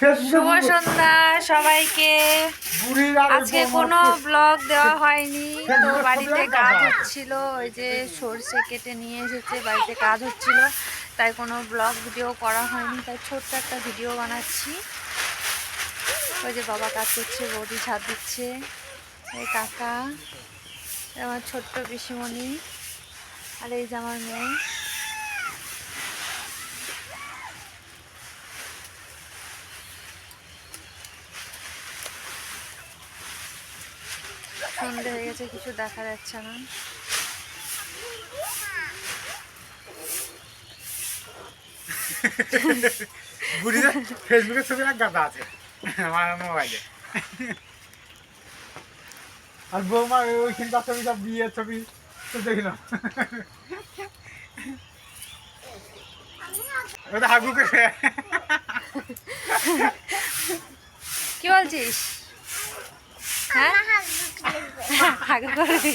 শুভ সন্ধ্যা সবাইকে। আজকে কোনো ব্লগ দেওয়া হয়নি। তো বাড়িতে কাজ হচ্ছিল ওই যে সর্ষে কেটে নিয়ে এসেছে বাড়িতে কাজ হচ্ছিল। তাই কোনো ব্লগ ভিডিও করা হয়নি তাই ছোট্ট একটা ভিডিও বানাচ্ছি। ওই যে বাবা কাজ করছে বৌদি ছাদ দিচ্ছে। এই কাকা আমার ছোট্ট পিসিমণি। আর এই যে আমার মেয়ে। সন্ধে হয়ে গেছে কিছু দেখা যাচ্ছে না। ছবি গাদা আছে। আমার মোবাইলে। আর ছবি সব বিয়ের ছবি তো দেখলাম। ওটা হাগু করে। কি বলছিস? হ্যাঁ? হাগু করবি